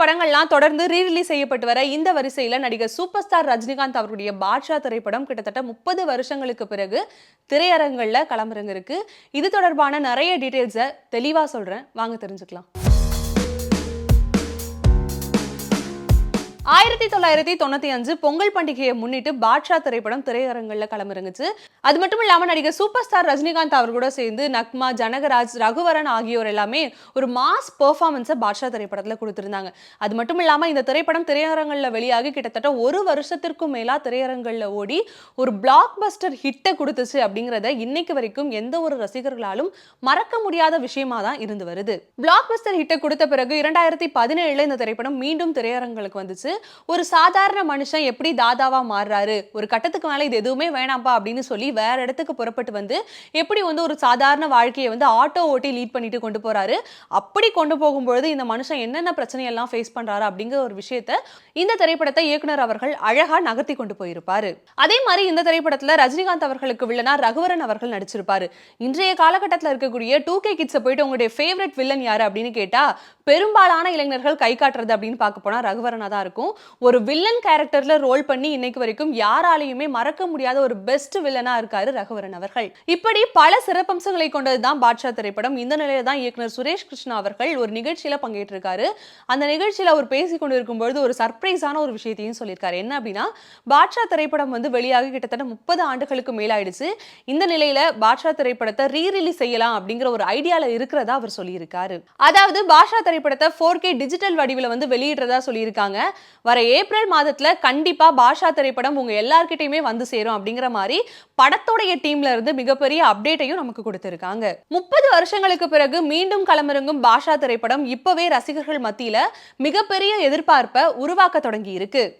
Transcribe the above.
படங்கள்லாம் தொடர்ந்து ரீரிலீஸ் செய்யப்பட்டு வர இந்த வரிசையில நடிகர் சூப்பர் ஸ்டார் ரஜினிகாந்த் அவருடைய பாட்ஷா திரைப்படம் கிட்டத்தட்ட முப்பது வருஷங்களுக்கு பிறகு திரையரங்குகள்ல களமிறங்க இருக்கு இது தொடர்பான நிறைய டீட்டெயில்ஸை தெளிவா சொல்றேன். வாங்க தெரிஞ்சுக்கலாம். ஆயிரத்தி தொள்ளாயிரத்தி தொண்ணூத்தி அஞ்சு பொங்கல் பண்டிகையை முன்னிட்டு பாட்ஷா திரைப்படம் திரையரங்கில் களமிறங்குச்சு. அது மட்டும் இல்லாமல் நடிகர் சூப்பர் ஸ்டார் ரஜினிகாந்த் அவர் கூட சேர்ந்து நக்மா ஜனகராஜ் ரகுவரன் ஆகியோர் எல்லாமே ஒரு மாஸ் பெர்ஃபார்மன்ஸை பாட்ஷா திரைப்படத்தில் கொடுத்துருந்தாங்க. அது மட்டும் இல்லாமல் இந்த திரைப்படம் திரையரங்கில் வெளியாகி கிட்டத்தட்ட ஒரு வருஷத்திற்கும் மேலாக திரையரங்கில் ஓடி ஒரு பிளாக் பஸ்டர் ஹிட்டை கொடுத்துச்சு அப்படிங்கிறத இன்னைக்கு வரைக்கும் எந்த ஒரு ரசிகர்களாலும் மறக்க முடியாத விஷயமா தான் இருந்து வருது. பிளாக் பஸ்டர் ஹிட்டை கொடுத்த பிறகு இரண்டாயிரத்தி பதினேழுல இந்த திரைப்படம் மீண்டும் திரையரங்களுக்கு வந்துச்சு. ஒரு சாதாரண மனுஷன் எப்படி தாதாவா மாறுறாரு? ஒரு கட்டத்துக்கு மேலே இது எதுவுமே வேணாம்ப்பா அப்படின்னு சொல்லி வேற இடத்துக்கு புறப்பட்டு வந்து எப்படி வந்து ஒரு சாதாரண வாழ்க்கையை வந்து ஆட்டோ ஓட்டி லீட் பண்ணிட்டு கொண்டு போறாரு? அப்படி கொண்டு போகும்பொழுது இந்த மனுஷன் என்னென்ன பிரச்சனையெல்லாம் ஃபேஸ் பண்றாரு அப்படிங்கிற ஒரு விஷயத்த இந்த திரைப்படத்தை இயக்குனர் அவர்கள் அழகா நகர்த்தி கொண்டு போயிருப்பாரு. அதே மாதிரி இந்த திரைப்படத்துல ரஜினிகாந்த் அவர்களுக்கு வில்லனா ரகுவரன் அவர்கள் நடிச்சிருப்பாரு. இன்றைய காலகட்டத்தில் இருக்கக்கூடிய டூ கே கிட்ஸை போயிட்டு உங்களுடைய ஃபேவரட் வில்லன் யாரு அப்படின்னு கேட்டா பெரும்பாலான இளைஞர்கள் கை காட்டுறது அப்படின்னு பார்க்க போனா ரகுவரனா தான் இருக்கும். ஒரு வில்லன் கேரக்டர்ல ரோல் பண்ணி இன்னைக்கு வரைக்கும் யாராலையுமே மறக்க முடியாத ஒரு பெஸ்ட் வில்லனா இருக்காரு ரகுவரன் அவர்கள். இப்படி பல சிறப்பம்சங்களை கொண்டது தான் பாட்ஷா திரைப்படம். இந்த நிலையில தான் இயக்குனர் சுரேஷ் கிருஷ்ணா அவர்கள் ஒரு நிகழ்ச்சியில பங்கேற்றிருக்காரு. அந்த நிகழ்ச்சியில அவர் பேசி கொண்டு இருக்கும்பொழுது ஒரு சர்ப்ரைஸான ஒரு விஷயத்தையும் சொல்லியிருக்காரு. என்ன அப்படின்னா பாட்ஷா திரைப்படம் வந்து வெளியாகி கிட்டத்தட்ட முப்பது ஆண்டுகளுக்கு மேலாயிடுச்சு. இந்த நிலையில பாட்ஷா திரைப்படத்தை ரீ ரிலீஸ் செய்யலாம் அப்படிங்கிற ஒரு ஐடியால இருக்கிறதா அவர் சொல்லியிருக்காரு. அதாவது பாட்ஷா திரைப்படத்தை ஃபோர் கே டிஜிட்டல் வடிவில் வந்து வெளியிடுறதா சொல்லியிருக்காங்க. வர ஏப்ரல் மாதத்துல கண்டிப்பா பாஷா திரைப்படம் உங்க எல்லார்கிட்டயுமே வந்து சேரும் அப்படிங்கிற மாதிரி படத்தோடைய டீம்ல இருந்து மிகப்பெரிய அப்டேட்டையும் நமக்கு கொடுத்திருக்காங்க. முப்பது வருஷங்களுக்கு பிறகு மீண்டும் களமிறங்கும் பாஷா திரைப்படம் இப்பவே ரசிகர்கள் மத்தியில மிகப்பெரிய எதிர்பார்ப்பை உருவாக்க தொடங்கி இருக்கு